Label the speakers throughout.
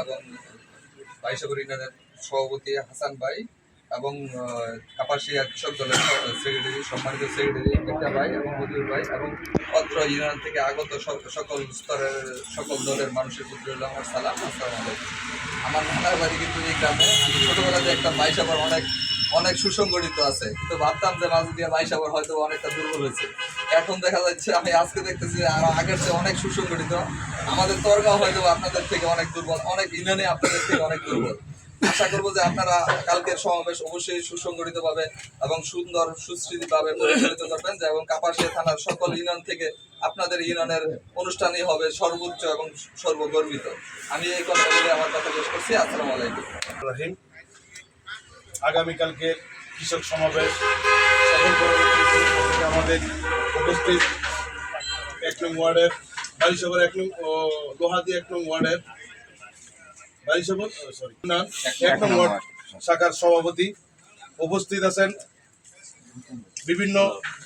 Speaker 1: এবং বাইশাগর সভাপতি হাসান ভাই এবং কাপাসিয়া কৃষক দলের সেক্রেটারি, সম্মানিত সেক্রেটারি একটা ভাই এবং ভাই এবং অত্র ইউনিয়ন থেকে আগত সক- সকল স্তরের, সকল দলের মানুষের প্রতি আমার সালাম, আসসালামু আমার নানার বাড়ি কিন্তু এই গ্রামে। আমি ছোটবেলাতে একটা বাইশাবার অনেক অনেক সুসংগঠিত আছে। কিন্তু ভাবতাম যে মাঝ দিয়ে বাইশাবার হয়তো অনেকটা দুর্বল হয়েছে। এখন দেখা যাচ্ছে আমি আজকে দেখতেছি আগের চেয়ে অনেক সুসংগঠিত। আমাদের তরগাও হয়তো আপনাদের থেকে অনেক দুর্বল, অনেক ইউনিয়নে আপনাদের থেকে অনেক দুর্বল। আশা করব যে আপনারা কালকের সমাবেশ অবশ্যই সুসংগঠিত ভাবে এবং সুন্দর সুস্থিতি ভাবে পরিচালিত করবেন। এবং কাপাসিয়া থানার সকল ইউনিয়ন থেকে আপনাদের ইউনিয়নের অনুষ্ঠানই হবে সর্বোচ্চ এবং সর্বগর্বিত। আমি এই কথা বলে আমার কথা শেষ করছি। আসসালামু আলাইকুম।
Speaker 2: আগামীকালকে কৃষক সমাবেশ। আমাদের উপস্থিত। এক নং ওয়ার্ডের বারিশবর এক নং লোহাদি এক নং ওয়ার্ডের বারিশবর সরি না, এক নং ওয়ার্ড শাখার সভাপতি উপস্থিত আছেন বিভিন্ন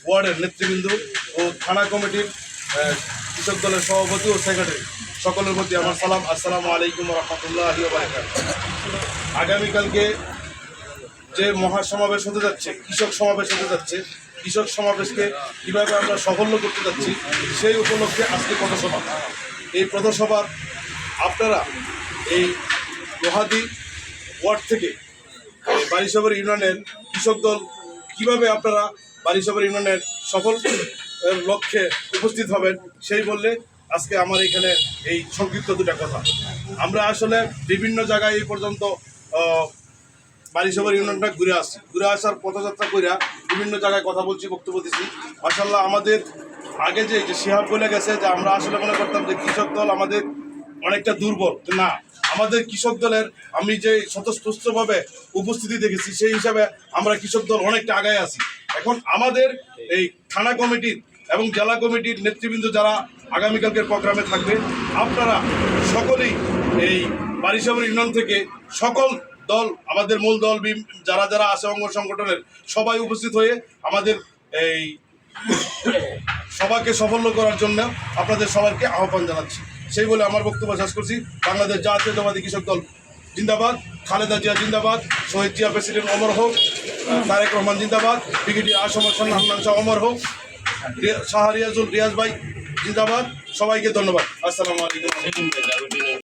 Speaker 2: ওয়ার্ডের নেতৃবৃন্দ ও থানা কমিটির কৃষক দলের সভাপতি ও সেক্রেটারি সকলের প্রতি আমার সালাম। আসসালামু আলাইকুম রহমতুল্লাহ আগামীকালকে যে মহাসমাবেশ হতে যাচ্ছে, কৃষক সমাবেশ হতে যাচ্ছে কৃষক সমাবেশকে কীভাবে আমরা সাফল্য করতে যাচ্ছি, সেই উপলক্ষে আজকে পথসভা। এই পথসভার আপনারা এই লোহাদি ওয়ার্ড থেকে বারিশবর ইউনিয়নের কৃষক দল কীভাবে আপনারা বারিশবর ইউনিয়নের সফল লক্ষ্যে উপস্থিত হবেন, সেই বললে আজকে আমার এখানে এই সংক্ষিপ্ত দুটা কথা। আমরা আসলে বিভিন্ন জায়গায় এই পর্যন্ত বারিশবর ইউনিয়নটা ঘুরে আসছি। ঘুরে আসার পথযাত্রা কইরা বিভিন্ন জায়গায় কথা বলছি, বক্তব্য দিচ্ছি মাসাল্লাহ আমাদের আগে যে যে শিহাব বলে গেছে যে, আমরা আসলে মনে করতাম যে, কৃষক দল আমাদের অনেকটা দুর্বল। না, আমাদের কৃষক দলের আমি যে স্বতঃস্ফূর্তভাবে উপস্থিতি দেখেছি, সেই হিসাবে আমরা কৃষক দল অনেকটা আগায় আছি। এখন আমাদের এই থানা কমিটির এবং জেলা কমিটির নেতৃবৃন্দ যারা আগামীকালকের প্রোগ্রামে থাকবে, আপনারা সকলেই এই বারিশাবর ইউনিয়ন থেকে সকল দল, আমাদের মূল দল যারা যারা আছে অঙ্গ সংগঠনের, সবাই উপস্থিত হয়ে আমাদের এই সবাইকে সাফল্য করার জন্য আপনাদের সবাইকে আহ্বান জানাচ্ছি। সেই বলে আমার বক্তব্য শেষ করছি। বাংলাদেশ জাতীয়তাবাদী কৃষক দল জিন্দাবাদ, খালেদা জিয়া জিন্দাবাদ, শহীদ জিয়া প্রেসিডেন্ট অমর হোক তারেক রহমান জিন্দাবাদ ব্রিগেডিয়ার আসম হাসান শাহ অমর হোক, রিয়া- শাহরিয়াজুল রিয়াজ ভাই জিন্দাবাদ, সবাইকে ধন্যবাদ। আসসালামু আলাইকুম।